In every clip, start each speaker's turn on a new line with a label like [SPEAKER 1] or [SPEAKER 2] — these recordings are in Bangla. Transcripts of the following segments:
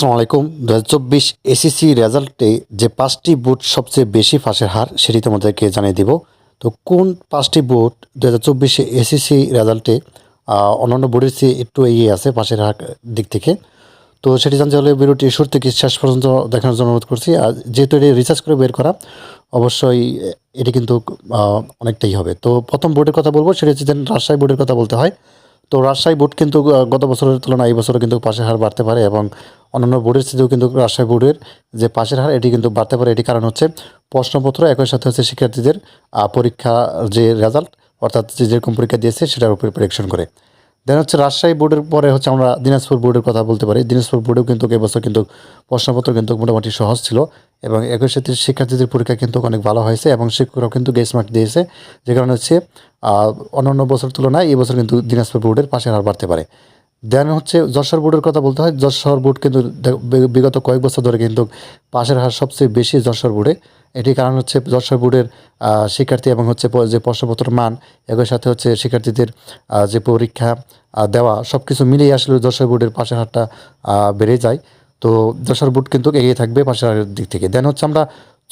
[SPEAKER 1] আসসালামু আলাইকুম। দু চব্বিশ এসিসি রেজাল্টে যে পাঁচটি বুট সবচেয়ে বেশি ফাঁসের হার, সেটি তোমাদেরকে জানিয়ে দিব। তো কোন পাঁচটি বুট দু হাজার চব্বিশে এসিসি রেজাল্টে অন্যান্য বোর্ডের চেয়ে একটু এগিয়ে আছে পাশের হার দিক থেকে? তো সেটি জানতে হলে ভিডিওটি শুরু থেকে শেষ পর্যন্ত দেখানোর জন্য অনুরোধ করছি। আর যেহেতু এটি রিসার্চ করে বের করা, অবশ্যই এটি কিন্তু অনেকটাই হবে। তো প্রথম বোর্ডের কথা বলব, সেটি হচ্ছে রাজশাহী বোর্ডের কথা বলতে হয়। তো রাজশাহী বোর্ড কিন্তু গত বছরের তুলনায় এই বছরও কিন্তু পাশের হার বাড়তে পারে এবং অন্যান্য বোর্ডের চেয়েও কিন্তু রাজশাহী বোর্ডের যে পাশের হার, এটি কিন্তু বাড়তে পারে। এটি কারণ হচ্ছে প্রশ্নপত্র একই সাথে হচ্ছে শিক্ষার্থীদের পরীক্ষা যে রেজাল্ট অর্থাৎ যে যেরকম পরীক্ষা দিয়েছে সেটার উপরে প্রেডিকশন করে। দেন হচ্ছে রাজশাহী বোর্ডের পরে হচ্ছে আমরা দিনাজপুর বোর্ডের কথা বলতে পারি। দিনাজপুর বোর্ডেও কিন্তু এবছর কিন্তু প্রশ্নপত্র কিন্তু মোটামুটি সহজ ছিল এবং একই সাথে শিক্ষার্থীদের পরীক্ষা কিন্তু অনেক ভালো হয়েছে এবং শিক্ষকরাও কিন্তু গেস মার্ক দিয়েছে, যে কারণে হচ্ছে অন্যান্য বছর তুলনায় এই বছর কিন্তু দিনাজপুর বোর্ডের পাশের হার বাড়তে পারে। দেন হচ্ছে যশোর বোর্ডের কথা বলতে হয়, যশোর বোর্ড কিন্তু বিগত কয়েক বছর ধরে কিন্তু পাশের হার সবচেয়ে বেশি যশোর বোর্ডে। এটি কারণ হচ্ছে যশোর বোর্ডের শিক্ষার্থী এবং হচ্ছে যে প্রশ্নপত্রের মান, একই সাথে হচ্ছে শিক্ষার্থীদের যে পরীক্ষা দেওয়া সব কিছু মিলিয়ে আসলে যশোর বোর্ডের পাশের হারটা বেড়ে যায়। তো যশোর বোর্ড কিন্তু এগিয়ে থাকবে পাশের হারের দিক থেকে। দেন হচ্ছে আমরা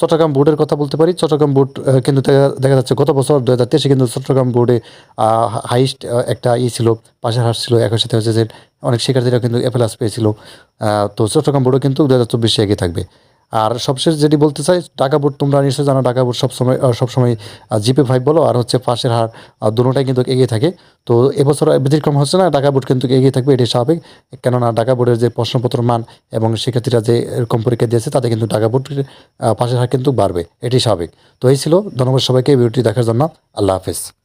[SPEAKER 1] চট্টগ্রাম বোর্ডের কথা বলতে পারি। চট্টগ্রাম বোর্ড কিন্তু দেখা- যাচ্ছে গত বছর দু হাজার কিন্তু চট্টগ্রাম বোর্ডে হাইস্ট একটা ই ছিল পাশের হার ছিল একই সাথে হচ্ছে যে অনেক শিক্ষার্থীরা কিন্তু এফএলএস পেয়েছিল। আহ, তো চট্টগ্রাম বোর্ডও কিন্তু দু হাজার চব্বিশে এগিয়ে থাকবে। আর সবশেষ যেটি বলতে চাই ঢাকা বোর্ড তোমরা নিশ্চয়ই জানো ঢাকা বোর্ড সবসময় সবসময় জিপে ফাইভ বলো আর হচ্ছে পাশের হার আহ, দুটোটাই কিন্তু এগিয়ে থাকে। তো এবছর ব্যতিক্রম হচ্ছে না ঢাকা বোর্ড কিন্তু এগিয়ে থাকবে এটি স্বাভাবিক। কেননা ঢাকা বোর্ডের যে প্রশ্নপত্র মান এবং শিক্ষার্থীরা যে এরকম পরীক্ষা দিয়েছে তাতে কিন্তু ঢাকা বোর্ডের পাশের হার কিন্তু বাড়বে এটি স্বাভাবিক। তো এই ছিল ধন্যবাদ সবাইকে ভিডিওটি দেখার জন্য আল্লাহ হাফেজ।